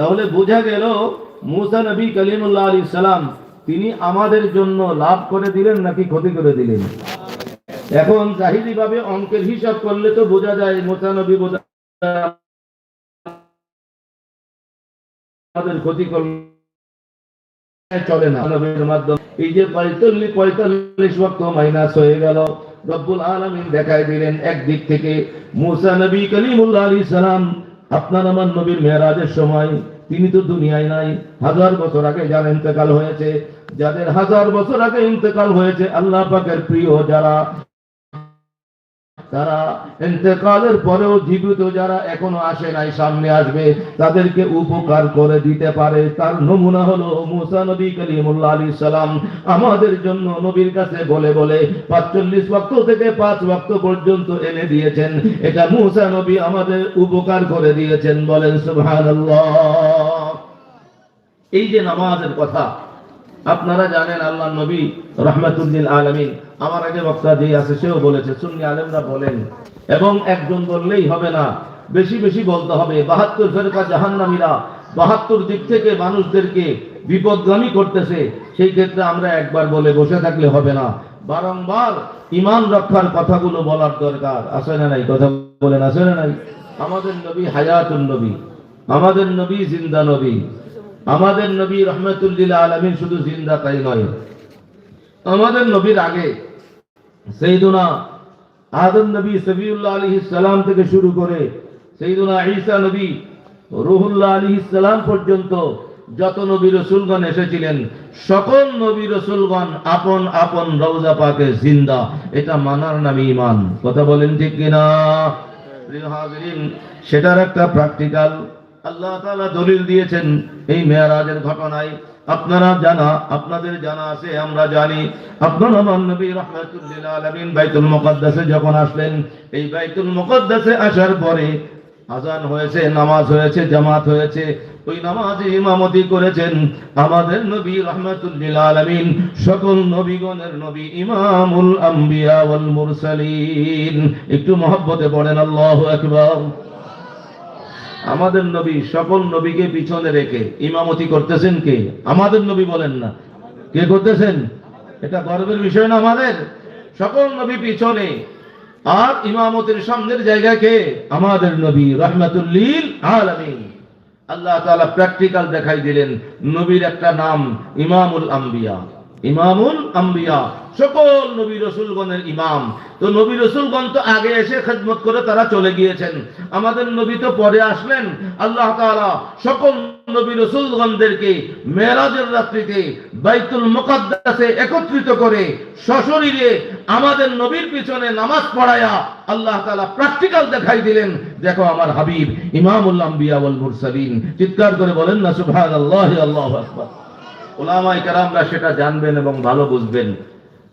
তাহলে বোঝা গেল মুসা নবী কলিমুল্লাহ আলী সালাম, তিনি আমাদের জন্য লাভ করে দিলেন নাকি ক্ষতি করে দিলেন? এখন জাহিরি ভাবে অঙ্কের হিসাব করলে তো বোঝা যায় মুসা নবী আমাদের ক্ষতি চলে না। মাধ্যমে এই যে পঁয়তাল্লিশ পঁয়তাল্লিশ ওয়াক্ত মাইনাস হয়ে গেল, রব্বুল আলামিন দেখাই দিলেন একদিক থেকে মুসা নবী কলিমুল্লাহ আলী সালাম আপনার আমার নবীর মেয়েরাজের সময়, তিনি তো দুনিয়ায় নাই। হাজার বছর আগে যার ইন্তেকাল হয়েছে, যাদের হাজার বছর আগে ইন্তেকাল হয়েছে, আল্লাহ পাকের প্রিয় যারা তারা ইন্তেকালের পরেও জীবিত যারা এখনও আসে নাই, সামনে আসবে, তাদেরকে উপকার করে দিতে পারে। তার নমুনা হলো মুসা নবী কলিমুল্লাহ আলী সালাম। আমাদের জন্য নবীর কাছে বলে বলে পাঁচচল্লিশ ওয়াক্ত থেকে পাঁচ ওয়াক্ত পর্যন্ত এনে দিয়েছেন। এটা মুসা নবী আমাদের উপকার করে দিয়েছেন বলেন সুবহানাল্লাহ। এই যে নামাজের কথা, আপনারা জানেন আল্লাহ নবী রহমাতুল্লিল আলমিন আমার আগে বক্তা যে আছে, সেও বলেছে, সুন্নি আলেমরা বলেন, এবং একজন বললেই হবে না। বেশি বেশি বলতে হবে। বাহাত্তর ফেরকা জাহান্নামীরা বাহাত্তর দিক থেকে মানুষদেরকে বিপদগামী করতেছে। সেই ক্ষেত্রে আমরা একবার বলে বসে থাকলে হবে না। বারংবার ইমান রক্ষার কথাগুলো বলার দরকার। আছে না নাই? কথা বলেন, আছে না নাই? আমাদের নবী হায়াতুল নবী, আমাদের নবী জিন্দা নবী, আমাদের নবী রহমতুল্লিল আলমিন শুধু জিন্দা তাই নয়। আমাদের নবীর আগে সেইদুনা আদম নবী সবিউল্লাহ আলী সালাম থেকে শুরু করে সেইদুনা ঈসা নবী রুহুল্লাহ আলী সালাম পর্যন্ত যত নবী রসুলগণ এসেছিলেন, সকল নবী রসুলগণ আপন আপন রওজা পাকে জিন্দা। এটা মানার নামে ইমান কথা বলেন ঠিক কিনা? সেটার একটা প্র্যাকটিক্যাল আল্লাহ তাআলা দলিল দিয়েছেন এই মেয়ারাজের ঘটনায়। আপনারা জানা, আপনাদের জানা আছে, আমরা জানি। যখন আসলেন, এই বাইতুল মুকদ্দাসে আসার পরে আজান হয়েছে, নামাজ হয়েছে, জামাত হয়েছে, ওই নামাজে ইমামতি করেছেন আমাদের নবী রহমাতুল্লিল আলামিন, সকল নবীগণের নবী ইমামুল আম্বিয়া ওয়াল মুরসালিন। একটু মহব্বতে পড়েন আল্লাহু আকবার। আমাদের নবী সকল নবীকে পিছনে রেখে ইমামতি করতেছেন কে? আমাদের নবী বলেন না। কে করতেছেন? এটা গর্বের বিষয় না আমাদের? সকল নবী পিছনে। আর ইমামতির সামনের জায়গা কে? আমাদের নবী রহমাতুল্লিল আলামিন। আল্লাহ তাআলা প্র্যাকটিক্যাল দেখাই দিলেন নবীর একটা নাম ইমামুল আম্বিয়া। ইমামুল আম্বিয়া। সকল নবী রসুলগণের ইমাম। তো নবী রসুলগণ তো আগে এসে খেদমত করে তারা চলে গিয়েছেন। আমাদের নবী তো পরে আসলেন। আল্লাহ তাআলা সকল নবী রসুলগণদেরকে মেরাজের রাত্রিতে বাইতুল মুকাদ্দাসে একত্রিত করে সশরীরে আমাদের নবীর পিছনে নামাজ পড়ায়া আল্লাহ তাআলা প্র্যাকটিক্যাল দেখাই দিলেন। দেখো আমার হাবিব, ইমামুল আম্বিয়া মুরসালিন, চিৎকার করে বলেন না, সুবহানাল্লাহি, আল্লাহু আকবার। ওলামাই কারামরা সেটা জানবেন এবং ভালো বুঝবেন।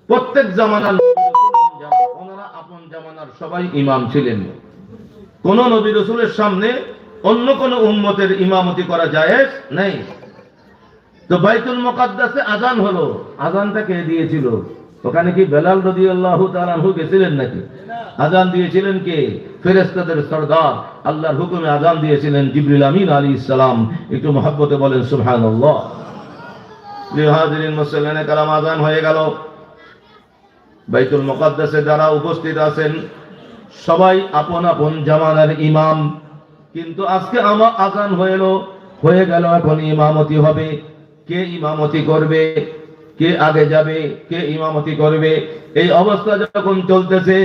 প্রত্যেক জামানার ওনারা আপন জামানার সবাই ইমাম ছিলেন। কোন নবী রসুলের সামনে অন্য কোন উম্মতের ইমামতি করা জায়েজ নেই। তো বাইতুল মুকাদ্দাসে আজান হলো। আজানটা কে দিয়েছিল? ওখানে কি বেলাল রাদিয়াল্লাহু তাআলা আনহু গেছিলেন নাকি? আজান দিয়েছিলেন কে? ফেরেশতাদের সরদার। আল্লাহর হুকুমে আজান দিয়েছিলেন জিবরিল আমিন আলাইহিস সালাম। একটু মহব্বতে বলেন প্রিয় হাজিরিন মুসল্লিনে কালাম আজান হয়ে গেল। বাইতুল মুকাদ্দাসে যারা উপস্থিত আছেন, সবাই আপন আপন জামানার ইমাম। কিন্তু আজকে আমার আজান হয়ে হয়ে গেল এখন ইমামতি হবে। কে ইমামতি করবে? কে আগে যাবে? কে ইমামতি করবে? এই অবস্থা যখন চলতেছে,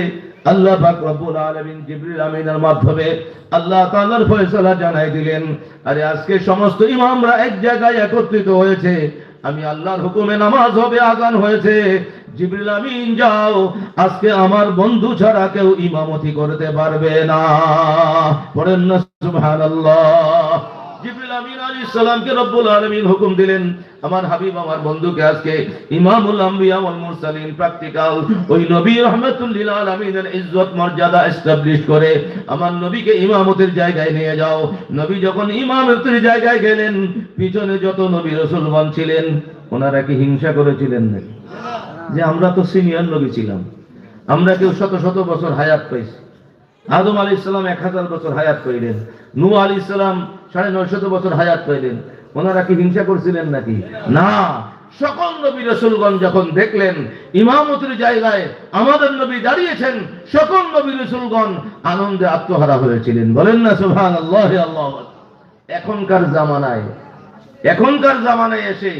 আল্লাহ পাক রব্বুল আলামিন জিবরিল আমিনের মাধ্যমে আল্লাহ তাআলার ফয়সালা জানাই দিলেন, আরে আজকে সমস্ত ইমামরা এক জায়গায় একত্রিত হয়েছে। আমি আল্লাহর হুকুমে নামাজ হবে আগান হয়েছে। জিবরিল আমিন, যাও। আজকে আমার বন্ধু ছাড়া কেউ ইমামতি করতে পারবে না। পড়েন না, সুবহানাল্লাহ। সালামকে রব্বুল আলামিন হুকুম দিলেন, আমার হাবিব, আমার বন্ধুকে আজকে ইমামুল আম্বিয়া মুরসালিন প্র্যাকটিক্যাল ওই নবী রাহমাতুল লিল ইজ্জত মর্যাদা এস্টাবলিশ করে আমার নবীকে ইমামতের জায়গায় নিয়ে যাও। নবী যখন ইমামতের জায়গায় গেলেন, পিছনে যত নবী রাসূলগণ ছিলেন, ওনারা কি হিংসা করেছিলেন নাকি? যে আমরা তো সিনিয়র নবী ছিলাম। আমরা কেউ শত শত বছর হায়াত পাইছি। আদম আলী ইসলাম এক হাজার বছর হায়াত পাইলেন নূ আলী ইসলাম সাড়ে নয়শত বছর হায়াত পাইলেন। ওনারা কি হিংসা করছিলেন নাকি? না। সকল নবী রসুলগণ যখন দেখলেন, ইমামতির জায়গায় আমাদের নবী দাঁড়িয়েছেন, সকল নবী রসুলগণ আনন্দে আত্মহারা হয়েছিলেন। বলেন না সুহান আল্লাহ আল্লাহ এখনকার জামানায় এখনকার জামানায় এসে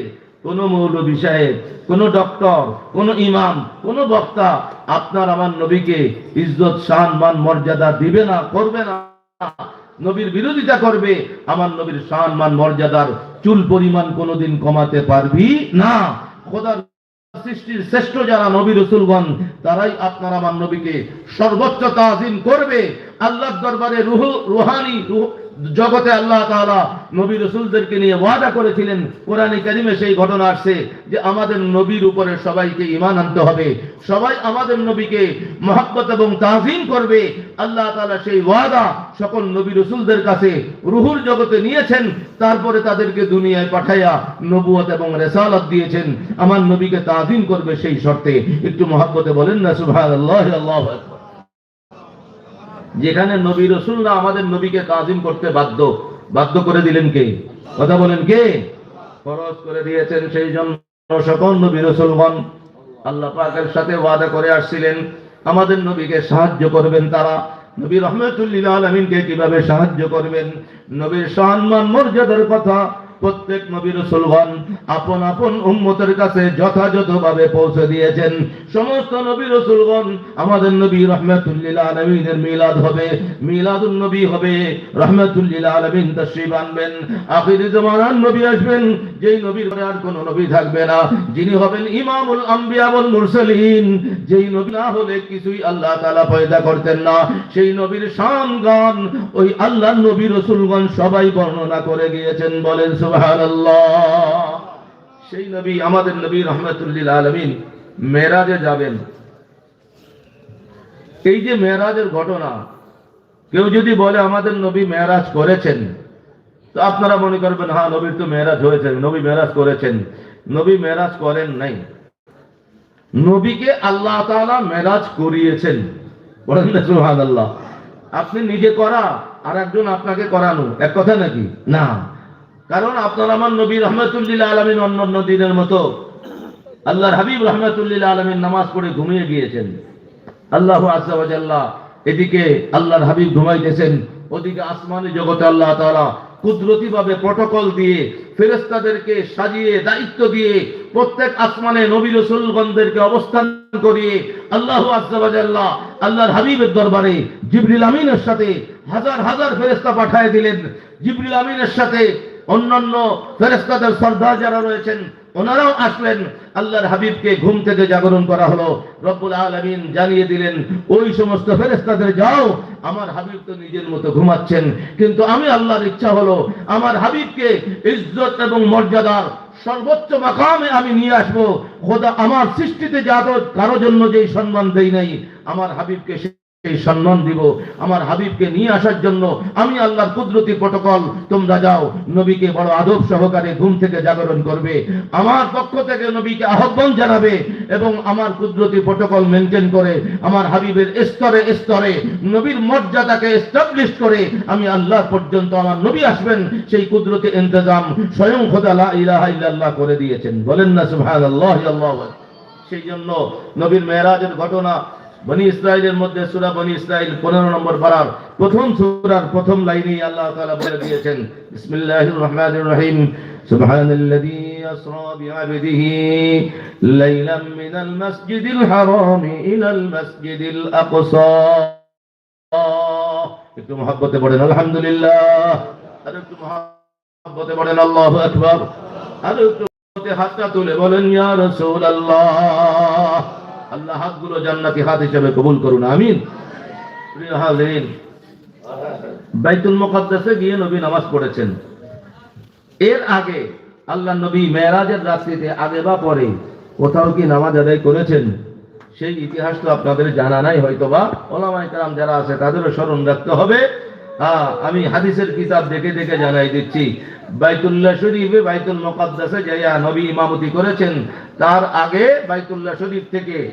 কোন মৌলবী সাহেব, কোন ডক্টর, কোন ইমাম, কোন বক্তা আপনার আমার নবীকে ইজ্জত শান মান, মর্যাদা দিবে না, করবে না। নবীর বিরোধিতা করবে, আমার নবীর সম্মান মান মর্যাদার চুল পরিমাণ কোনোদিন কমাতে পারবি না। খোদার সৃষ্টির শ্রেষ্ঠ যারা নবী রসুলগণ, তারাই আপনার আমার নবীকে সর্বোচ্চ তাজিম করবে। আল্লাহর দরবারে রুহ, রুহানি জগতে আল্লাহ তাআলা নবী রসুলদেরকে নিয়ে ওয়াদা করেছিলেন। কোরআনে কারিমে সেই ঘটনা আসছে যে আমাদের নবীর উপরে সবাইকে ঈমান আনতে হবে। সবাই আমাদের নবীকে মহব্বত এবং তাজিম করবে। আল্লাহ তাআলা সেই ওয়াদা সকল নবী রসুলদের কাছে রুহুর জগতে নিয়েছেন। তারপরে তাদেরকে দুনিয়ায় পাঠাইয়া নবুয়ত এবং রেসালত দিয়েছেন। আমার নবীকে তাজিম করবে সেই শর্তে। একটু মহব্বতে বলেন না, সুবহানাল্লাহ, আল্লাহু আকবার। যেখানে নবী রসুলরা আমাদের নবীকে তাজিম করতে বাধ্য। বাধ্য করে দিলেন কে? কথা বলেন কে? খরচ করে দিয়েছেন সেই জন্য সকল নবী রসুলগণ আল্লাহ পাকের সাথে ওয়াদা করে আসছিলেন, আমাদের নবীকে সাহায্য করবেন তারা। নবী রহমতুল্লিল আলমিনকে কীভাবে সাহায্য করবেন? নবীর সম্মান, মর্যাদার কথা প্রত্যেক নবী রসুলগণ আপন আপন উম্মতের কাছে যথাযথভাবে পৌঁছে দিয়েছেন। সমস্ত নবী রসুলগণ আমাদের নবী রহমতুল্লিল আলমিনের মিলাদ হবে মিলাদুল নবী হবে, রহমতুল্লিল আলমিন তশ্রিফ আনবেন। আখিরি জমানার নবী আসবেন, যেই নবীর পরে আর কোন নবী থাকবে না। যিনি হবেন ইমামুল আম্বিয়া ওয়াল মুরসালিন। যেই নবী না হলে কিছুই আল্লাহ তাআলা পয়দা করতেন না। সেই নবীর শান গান ওই আল্লাহ নবী রসুলগণ সবাই বর্ণনা করে গিয়েছেন বলেন, সুবহানাল্লাহ। সেই নবী, আমাদের নবী রহমতুল্লিল আলমিন যাবেন। এই যে ঘটনা, কেউ যদি বলে আমাদের নবী করেছেন, তো আপনারা মনে করবেন হ্যাঁ নবীর তো মেরাজ হয়েছে, নবী মেরাজ করেছেন। নবী মেরাজ করেন নাই। নবীকে আল্লাহ তাআলা মেরাজ করিয়েছেন। বলেন না, সুবহানাল্লাহ। আপনি নিজে করা আর একজন আপনাকে করানো। এক কথা নাকি? না। কারণ আপনার আমার নবী রহমতুল্লিল আলমিন অন্য অন্য দিনের মতো আল্লাহর হাবিব রহমতুল্লিল আলমিন নামাজ পড়ে ঘুমিয়ে গিয়েছেন। আল্লাহ আজাল্লাহ এদিকে আল্লাহর হাবিব ঘুমাইতেছেন, ওদিকে আসমানি জগতে আল্লাহ তাআলা কুদরতি ভাবে প্রটোকল দিয়ে ফেরেস্তাদেরকে সাজিয়ে, দায়িত্ব দিয়ে প্রত্যেক আসমানে নবী রসুলগণদেরকে অবস্থান করিয়ে আল্লাহ আজাল্লাহ আল্লাহর হাবিবের দরবারে জিবরিল আমিনের সাথে হাজার হাজার ফেরেস্তা পাঠায় দিলেন। জিবরিল আমিনের সাথে অন্যান্য ফেরেস্তাদের সর্দার যারা রয়েছেন, ওনারাও আসলেন। আল্লাহর হাবিবকে ঘুম থেকে জাগরণ করা হলো। রব্বুল আলমিন জানিয়ে দিলেন, ওই সমস্ত ফেরেস্তাদের যাও, আমার হাবিব তো নিজের মতো ঘুমাচ্ছেন। কিন্তু আমি আল্লাহর ইচ্ছা হলো, আমার হাবিবকে ইজ্জত এবং মর্যাদার সর্বোচ্চ মাকামে আমি নিয়ে আসব। খোদা আমার সৃষ্টিতে যাদব কারও জন্য যেই সম্মান দেই নাই, আমার হাবিবকে এই সম্মান দিব। আমার হাবিবকে নিয়ে আসার জন্য আমি আল্লাহর কুদরতি প্রটোকল, তোমরা যাও, নবীকে বড় আদব সহকারে ঘুম থেকে জাগরণ করবে। আমার পক্ষ থেকে নবীকে আহ্বান জানাবে এবং আমার কুদরতি প্রটোকল মেনটেন করে, আমার হাবিবের স্তরে স্তরে, নবীর মর্যাদাকে এস্টাবলিশ করে আমি আল্লাহ পর্যন্ত আমার নবী আসবেন, সেই কুদরতি ইন্তজাম স্বয়ং খোদা লা ইলাহা ইল্লাল্লাহ করে দিয়েছেন। বলেন না, সুবহানাল্লাহ আল্লাহু সেই জন্য নবীর মেয়েরাজের ঘটনা বনি ইসরায়েলের মধ্যে সুরা বনি ইসরায়েল পনেরো নম্বর পাড়ার প্রথম সুরার প্রথম লাইনেই আল্লাহ তাআলা বলে দিয়েছেন, বিসমিল্লাহির রহমানির রহিম, সুবহানাল্লাযী আসরা বিআবদিহি লাইলাম মিনাল মাসজিদিল হারাম ইলাল মাসজিদিল আকসা। একটু মহব্বতে পড়েন, আলহামদুলিল্লাহ। আর একটু মহব্বতে পড়েন, আল্লাহু আকবার। আর একটু হাতটা তুলে বলেন, ইয়া রাসূলুল্লাহ। আল্লাহ হাতগুলো জান্নাতি হাত হিসেবে কবুল করুন, আমিন। বাইতুল মুকাদ্দাসে গিয়ে নবী নামাজ পড়েছেন। এর আগে আল্লাহ নবী মেরাজের রাত্রিতে আগে বা পরে কোথাও কি নামাজ আদায় করেছেন, সেই ইতিহাস তো আপনাদের জানা নাই হয়তো বা ওলামাই কালাম যারা আছে তাদেরও স্মরণ রাখতে হবে। আমি হাদিসের কিতাব দেখে দেখে জানাই দিচ্ছি। বাইতুল্লাহ শরীফে বাইতুল মোকাদ্দাসে যাইয়া নবী ইমামতি করেছেন। তার আগে বাইতুল্লাহ শরীফ থেকে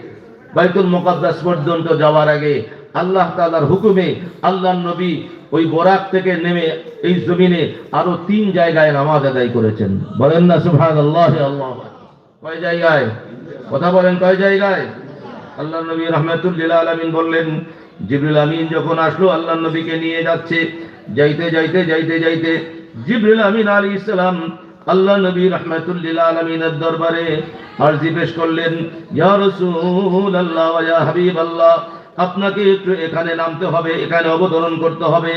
বাইতুল মোকাদ্দাস পর্যন্ত যাওয়ার আগে আল্লাহ তাআলার হুকুমে আল্লাহ নবী ওই বরাক থেকে নেমে এই জমিনে আরও তিন জায়গায় নামাজ আদায় করেছেন। বলেন না, সুবহানাল্লাহ, আল্লাহ আল্লাহ কয় জায়গায়? কথা বলেন, কয় জায়গায়? আল্লাহ নবী রহমাতুল্লিল আলমিন বললেন, জিবরুল আমিন যখন আসলো আল্লাহ নবীকে নিয়ে যাচ্ছে। যাইতে যাইতে যাইতে যাইতে আমিন আলী ইসলাম আল্লাহ নবী আলমিনের দরবারে আরজি পেশ করলেন রাসূল আল্লাহ ইয়া হাবিব আল্লাহ আপনাকে একটু এখানে নামতে হবে, এখানে অবতরণ করতে হবে।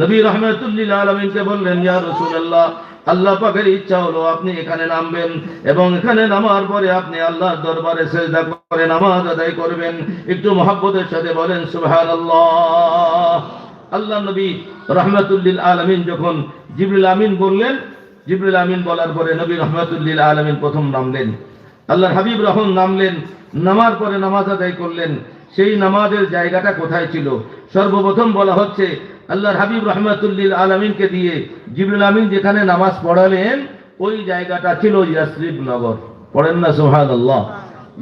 নবী রহমাতুল্লিল আলমিনকে বললেন, ইয়া রাসূলুল্লাহ, আল্লাহ পাকের ইচ্ছা হলো আপনি এখানে নামবেন এবং এখানে নামার পরে আপনি আল্লাহর দরবারে সেজদা করে নামাজ আদায় করবেন। একটু মহাব্বতের সাথে বলেন, সুবহানাল্লাহ। আল্লাহ নবী রহমাতুল্লিল আলামিন যখন জিবরিল আমিন বললেন, জিবরিল আমিন বলার পরে নবী রহমাতুল্লিল আলামিন প্রথম নামলেন। আল্লাহর হাবিব রহম নামলেন, নামার পরে নামাজ আদায় করলেন। সেই নামাজের জায়গাটা কোথায় ছিল? সর্বপ্রথম বলা হচ্ছে আল্লাহর হাবিব রহমাতুল্লিল আলমিনকে দিয়ে জিবরুল আমিন যেখানে নামাজ পড়ালেন, ওই জায়গাটা ছিল ইয়াসরিফ নগর। পড়েন না সোহাদ আল্লাহ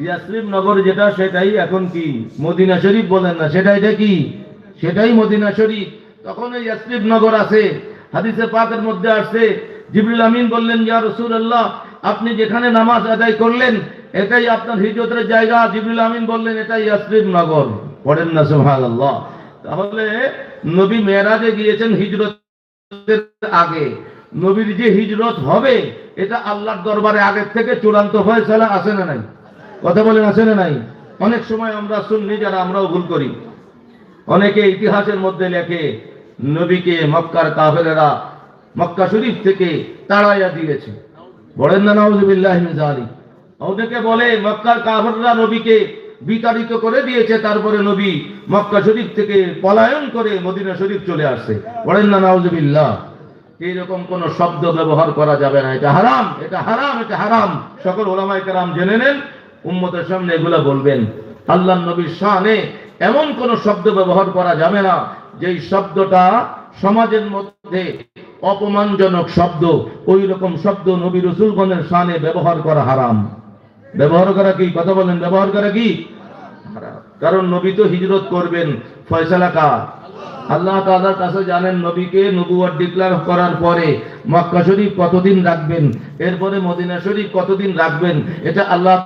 ইয়াসরিফ নগর যেটা, সেটাই এখন কি? মদিনা শরীফ বলেন না, সেটাই এটা কি? সেটাই মদিনা শরীফ। তখন ওই ইয়াসরিফ নগর আছে, হাদিসে পাকের মধ্যে আসছে। জিবরুল আমিন বললেন, ইয়া রাসূলুল্লাহ, আপনি যেখানে নামাজ আদায় করলেন, এটাই আপনার হিজরতের জায়গা। জিবরুল আমিন বললেন এটাই ইয়াসরিফ নগর। পড়েন না, সুবহানাল্লাহ। তাহলে নবী মেরাজে গিয়েছেন হিজরতের আগে। নবীর যে হিজরত হবে, এটা আল্লাহর দরবারে আগের থেকে চূড়ান্ত ফয়সালা আছে না নাই? কথা বলেন, আছে না নাই? অনেক সময় আমরা শুনি যারা, আমরাও ভুল করি। অনেকে ইতিহাসের মধ্যে লেখে, নবীকে মক্কার কাফেরেরা মক্কা শরীফ থেকে তাড়াইয়া দিয়েছে। বলেন না নওয়াজুবিল্লাহ জালি বলে, মক্কার কাফেররা নবীকে বিতাড়িত করে দিয়েছে, তারপরে নবী মক্কা শরীফ থেকে পলায়ন করে মদিনা শরীফ চলে আসছে। বলেন না নওয়াজুবিল্লাহ এইরকম কোন শব্দ ব্যবহার করা যাবে না। এটা হারাম এটা হারাম এটা হারাম। সকল ওলামাই কারাম জেনে নেন, উম্মতের সামনে এগুলা বলবেন। আল্লাহ নবীর শানে এমন কোন শব্দ ব্যবহার করা যাবে না, যেই শব্দটা সমাজের মধ্যে অপমানজনক শব্দ ওই রকম শব্দ নবী রসুলগণের শানে ব্যবহার করা হারাম। ব্যবহার করা কি? কথা বলেন, ব্যবহার করা কি? কারণ নবী তো হিজরত করবেন, ফয়সালা কার? আল্লাহ তাআলার কাছে জানেন নবীকে নবুয়ার ডিক্লার করার পরে মক্কা শরীফ কতদিন রাখবেন, এরপরে মদিনা শরীফ কতদিন রাখবেন, এটা আল্লাহ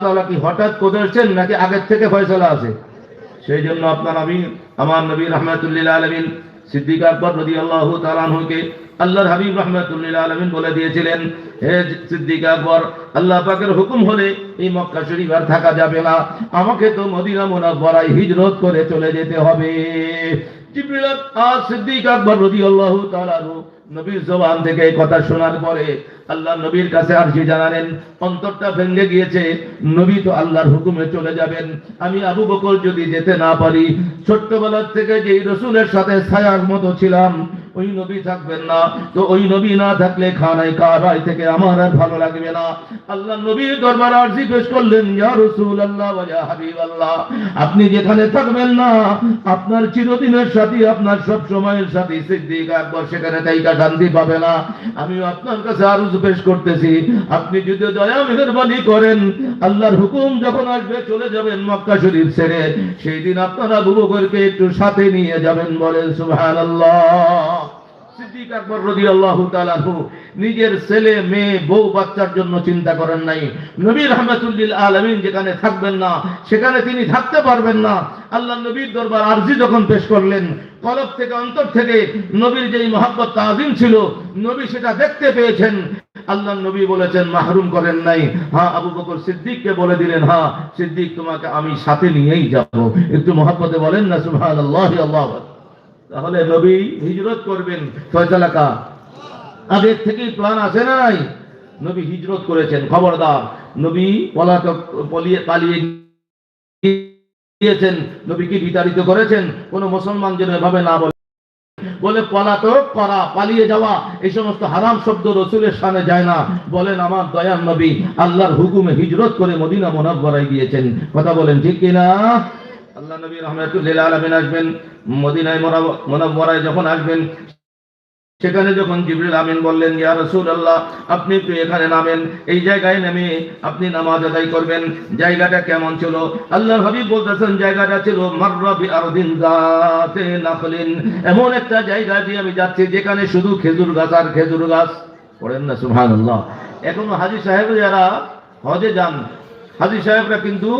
তাআলা কি হঠাৎ করেছেন নাকি আগের থেকে ফয়সালা আছে? সেই জন্য আপনার আমি, আমার নবী রহমাতুল্লিল আলমিন সিদ্দিক আকবর নদী আল্লাহ তালানহুকে আল্লাহর হাবিব রহমাতুল্লিল আলমিন বলে দিয়েছিলেন, হে সিদ্দিক আকবর, আল্লাহ পাকের হুকুম হলে এই মক্কা শরীফ আর থাকা যাবে না। আমাকে তো মদিনা মুনাফরায় হিজরত করে চলে যেতে হবে। আল্লাহ নবীর কাছে অন্তরটা ভেঙে গিয়েছে, নবী তো হুকুমে চলে যাবেন। আমি আবু বকর যদি যেতে না পারি, ছোট্টবেলার থেকে যেই রসুলের সাথে ছায়ার মতো ছিলাম ওই নবী থাকবেন না। তো ওই নবী না থাকলে খানায় কারাই থেকে আমার আর ভালো লাগবে না। আল্লাহ নবীর দরবার আরজি পেশ করলেন, ইয়া রাসূল আল্লাহ হাবিব আল্লাহ আপনি যেখানে থাকবেন না, আপনার চিরদিনের সাথী, আপনার সব সময়ের সাথী সিদ্দিক আকবর সেখানে তাইকা শান্তি পাবে না। আমিও আপনার কাছে আরজ পেশ করতেছি। আপনি যদি দয়া মেহরবানি করেন, আল্লাহর হুকুম যখন আসবে, চলে যাবেন মক্কা শরীফ ছেড়ে। সেই দিন আপনারা আবু একটু সাথে নিয়ে যাবেন বলেন, সুবহানাল্লাহ। সিদ্দিক আকবর রাদিয়াল্লাহু তাআলা নিজের ছেলে, মেয়ে, বউ, বাচ্চার জন্য চিন্তা করেন নাই। নবী রহমাতুল্লিল আলামিন যেখানে থাকবেন না, সেখানে তিনি থাকতে পারবেন না। আল্লাহ নবীর দরবার আরজি যখন পেশ করলেন, কলব থেকে অন্তর থেকে নবীর যেই মহাব্বত, তাজিম ছিল, নবী সেটা দেখতে পেয়েছেন। আল্লাহ নবী বলেছেন, মাহরুম করেন নাই। হ্যাঁ আবু বকর সিদ্দিককে বলে দিলেন হ্যাঁ সিদ্দিক তোমাকে আমি সাথে নিয়েই যাব। একটু মহাব্বতে বলেন না, সুবহানাল্লাহ, আল্লাহু আকবার। তাহলে নবী হিজরত করবেন। ফয়সালা কা আগের থেকেই প্ল্যান আছে নাই? নবী হিজরত করেছেন, খবরদার। নবী পলাতক, পলিয়ে, পালিয়ে গিয়েছেন। নবী কি বিতাড়িত করেছেন? কোন মুসলমান যেন এভাবে না বলে। বলে, পলাতক করা, পালিয়ে যাওয়া, এই সমস্ত হারাম শব্দ রসুলের সামনে যায় না। বলেন, আমার দয়ার নবী আল্লাহর হুকুমে হিজরত করে মদিনা মোনাব্বরায় গিয়েছেন। কথা বলেন, ঠিক কিনা? আল্লাহ নবী রহমাতুল্লিল আলমিন আসবেন, মদিনায় মোনাব্বরায় যখন আসবেন, সেখানে যখন জিবরিল আমিন বললেন, ইয়া রাসূলুল্লাহ, আপনি একটু এখানে নামেন, এই জায়গায় নেমে আপনি নামাজ আদায় করবেন, জায়গাটা কেমন ছিল? আল্লাহর হাবিব বলতেছেন, জায়গাটা ছিল মাররা বি আরদিন যাতে নাখলিন। এমন একটা জায়গা দিয়ে আমি যাচ্ছি, যেখানে শুধু খেজুর গাছ আর খেজুর গাছ। পড়েন না, সুবহানাল্লাহ। এখন হাজী সাহেব যারা হজে যান, হাজী সাহেবরা কিন্তু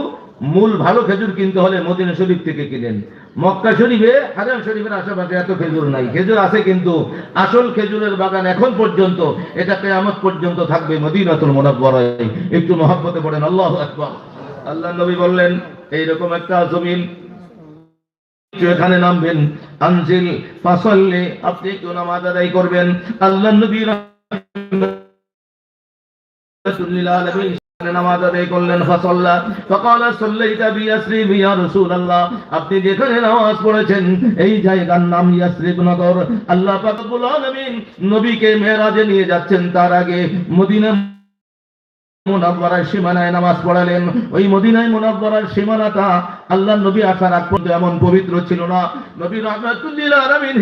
মূল ভালো খেজুর কিনতে হলে মদিনা শরীফ থেকে কিনেন। মক্কা শরীফে, হাজার শরীফের আশেপাশে এত খেজুর নাই। খেজুর আছে কিন্তু আসল খেজুরের বাগান এখন পর্যন্ত, এটা কেয়ামত পর্যন্ত থাকবে মদিনাতুল মুনাব্বরায়। একটু মহব্বতে পড়েন, আল্লাহু আকবার। আল্লাহ নবী বললেন, এইরকম একটা জমিন এখানে নামবেন। আনজিল ফাসল্লে, আপনি একটু নামাজ আদায় করবেন। আল্লাহ নবী নামাজ আদায় করলেন, ফাসাল্লা। ফাকালা সাল্লাইতা বিয়াসরিব ইয়া রাসূলুল্লাহ। আপনি যেখানে নামাজ পড়েছেন, এই জায়গার নাম ইয়াসরিব নগর। আল্লাহ পাক রব্বুল আলামিন নবীকে মেরাজে নিয়ে যাচ্ছেন, তার আগে মদিনা সীমানায় নামাজ পড়ালেন। ওই মদিনায় মুনাব্বরার সীমানাটা আল্লাহ নবী আসার আগ পর্যন্ত এমন পবিত্র ছিল না। নবী রহমাতুল্লিল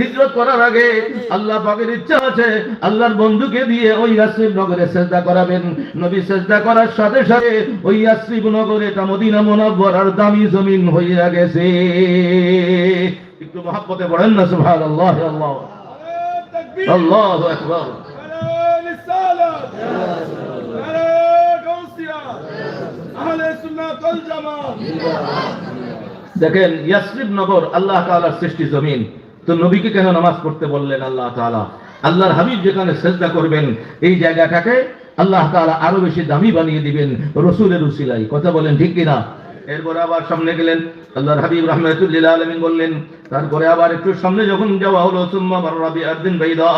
হিজরত করার আগে আল্লাহ পাকের ইচ্ছা আছে আল্লাহর বন্ধুকে দিয়ে ওই ইয়াসরিব নগরে সেজদা করাবেন। নবী সেজদা করার সাথে সাথে ওই ইয়াসরিব মদিনা দামি জমিন হইয়া গেছে। একটু মহাব্বতে পড়েন না সুভাগ আল্লাহ আল্লাহ আল্লাহ দেখেন, ইয়াসরিব নগর, আল্লাহ তাআলার সৃষ্টি জমিন। তো নবীকে কেন নামাজ পড়তে বললেন আল্লাহ তাআলা? আল্লাহর হাবিব যেখানে সেজদা করবেন, এই জায়গাটাকে আল্লাহ তাআলা আরও বেশি দামি বানিয়ে দিবেন, রসুলের উসিলাই কথা বলেন ঠিক কিনা? এরপরে আবার সামনে গেলেন, আল্লাহর হাবিব রহমাতুল্লিল আলামিন বললেন, তারপরে আবার একটু সামনে যখন যাওয়া হলো, সুম্মা মাররা বিআরদিন বাইদা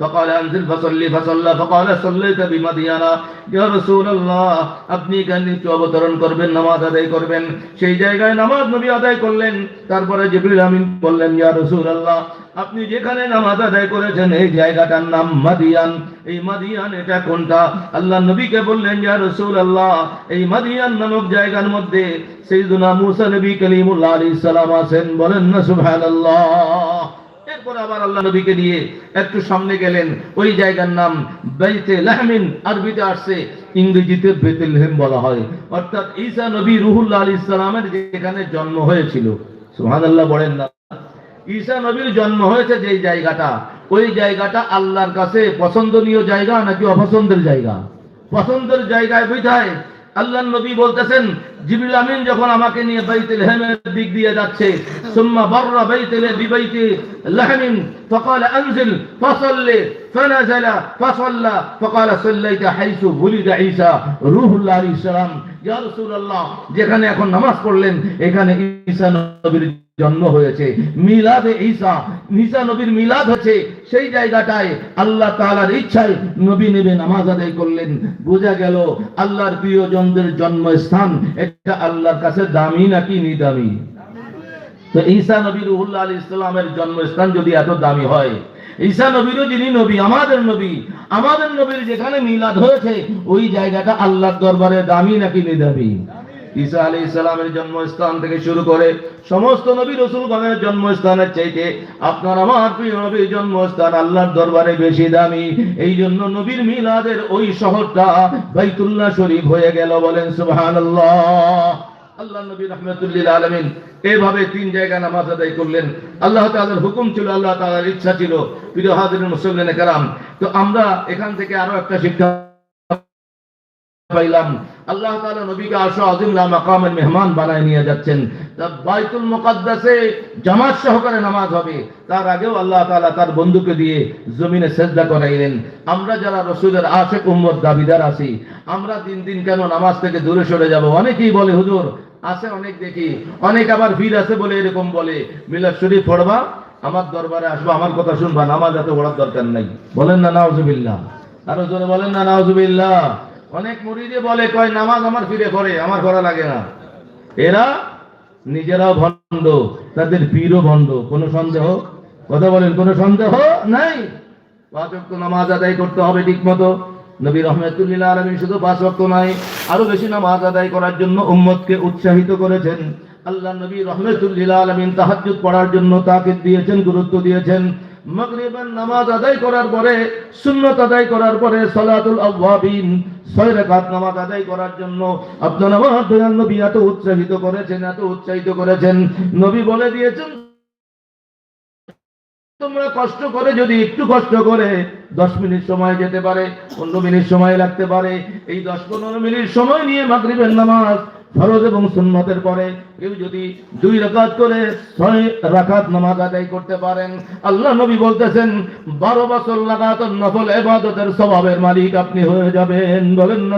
فقال انزل فصلي فصلى فقال صليت بمدينة يا رسول الله আপনি কেন একটু অবতরণ করবেন নামাজ আদায় করবেন সেই জায়গায় নামাজ নবী আদায় করলেন তারপরে জিবরিল আমিন বললেন ইয়া রাসূলুল্লাহ আপনি যেখানে নামাজ আদায় করেছেন এই জায়গাটার নাম মাদিয়ান এই মাদিয়ান এটা কোনটা আল্লাহ নবীকে বললেন ইয়া রাসূলুল্লাহ এই মাদিয়ান নামক জায়গার মধ্যে সাইয়্যিদুনা মুসা নবী কালিমুল্লাহ আলাইহিস সালাম আছেন বলেন না সুবহানাল্লাহ এরপর আবার আল্লাহ নবীকে নিয়ে একটু সামনে গেলেন। ওই জায়গার নাম বাইতে লাহমিন, আরবিতে আসছে, ইংরেজিতে বেতেলহেম বলা হয়। অর্থাৎ ঈসা নবী রুহুল্লাহ আলী ইসলামের যেখানে জন্ম হয়েছিল। সুবহানাল্লাহ বলেন না। ঈসা নবীর জন্ম হয়েছে যেই জায়গাটা, ওই জায়গাটা আল্লাহর কাছে পছন্দনীয় জায়গা নাকি অপছন্দের জায়গা? পছন্দের জায়গায় বুঝায় আল্লাহ নবী বলতেছেন জিবিল আমিন যখন আমাকে নিয়ে বাইতে লেহেমের দিক দিয়ে যাচ্ছে, সুম্মা বাররা বাইতুল বিবাইতি লাহমিন, ফাকাল আনজিল, ফাসাল্লি فنزل فصلى فقال صليت حيث ولد عيسى روح الله عليه السلام ইয়া রাসূলুল্লাহ যেখানে এখন নামাজ পড়লেন এখানে ঈসা নবীর জন্ম হয়েছে মিলাদে ঈসা ঈসা নবীর মিলাদ হচ্ছে সেই জায়গাটায় আল্লাহ তাআলার ইচ্ছায় নবী নেবে নামাজ আদায় করলেন বোঝা গেল আল্লাহর প্রিয়জনদের জন্মস্থান এটা আল্লাহর কাছে দামি নাকি নিদামি তো ঈসা নবী রুহুল্লাহ আলী ইসলামের জন্মস্থান যদি এত দামি হয় ঈসা নবীরও যিনি নবী, আমাদের নবী, আমাদের নবীর যেখানে মিলাদ হয়েছে, ওই জায়গাটা আল্লাহর দরবারে দামি নাকি নিদামি ঈসা আলী ইসলামের জন্মস্থান থেকে শুরু করে সমস্ত নবী রসুলগণের জন্মস্থানের চাইতে আপনার আমার প্রিয় নবীর জন্মস্থান আল্লাহর দরবারে বেশি দামি। এই জন্য নবীর মিলাদের ওই শহরটা বাইতুল্লাহ শরীফ হয়ে গেল বলেন সুবহানাল্লাহ। আল্লাহ নবী রহমতুল্লিল আলমিন এভাবে তিন নামাজ আদায় করলেন। আল্লাহ হুকুম ছিল, আল্লাহ ইচ্ছা ছিল। প্রিয় হাজির মুসলিম কারাম, তো আমরা এখান থেকে আরও একটা শিক্ষা পাইলাম। আল্লাহ তাআলা নবীকে লা মাকামের মেহমান বানায় নিয়ে যাচ্ছেন। বাইতুল জামাত সহকারে নামাজ হবে। তার আগেও আল্লাহ তাআলা তার বন্ধুকে দিয়ে জমিনে সেজদা করাইলেন। আমরা যারা রসুলের আশেক উম্মত দাবিদার আছি, আমরা দিন দিন কেন নামাজ থেকে দূরে সরে যাব? অনেকেই বলে, হুজুর আছে অনেক দেখি। অনেক আবার ভিড় আছে বলে এরকম বলে। মিলাদ শরীফ পড়বা, আমার দরবারে আসব, আমার কথা শুনবা, নামাজ এত পড়ার দরকার নাই। বলেন না, নাউজুবিল্লাহ। আরও জোরে বলেন না, নাউজুবিল্লাহ। অনেক মুরিদে বলে, কয়, নামাজ আমার ফিরে করে আমার করা লাগে না। এরা নিজেরাও ভণ্ড, তাদের পীরও ভণ্ড, কোনো সন্দেহ? কথা বলেন, কোনো সন্দেহ? নাই। নামাজ আদায় করতে হবে ঠিক মতো নবী রহমতুল্লিল আলমী শুধু পাঁচ ওয়াক্ত নাই আরও বেশি নামাজ আদায় করার জন্য উম্মতকে উৎসাহিত করেছেন। আল্লাহ নবী রহমতুল্লিল আলমিন তাহাজ্জুদ পড়ার জন্য তাকে দিয়েছেন, গুরুত্ব দিয়েছেন। মাগরিবের নামাজ আদায় করার পরে, সুন্নত আদায় করার পরে সালাতুল আওয়াবিন, ছয় রাকাত নামাজ আদায় করার জন্য আপনার আমার নবী এত উৎসাহিত করেছেন, এত উৎসাহিত করেছেন। নবী বলে দিয়েছেন তোমরা কষ্ট করে যদি একটু কষ্ট করে দশ মিনিট সময় যেতে পারে, পনেরো মিনিট সময় লাগতে পারে, এই দশ পনেরো মিনিট সময় নিয়ে মাগরিবের নামাজ ফরজ এবং সুন্নতের পরে কেউ যদি দুই রাকাত করে ছয় রাকাত নামাজ আদায় করতে পারেন। আল্লাহ নবী বলতেছেন, বারো বছর লাগাতার নফল এবাদতের স্বভাবের মালিক আপনি হয়ে যাবেন। বলেন না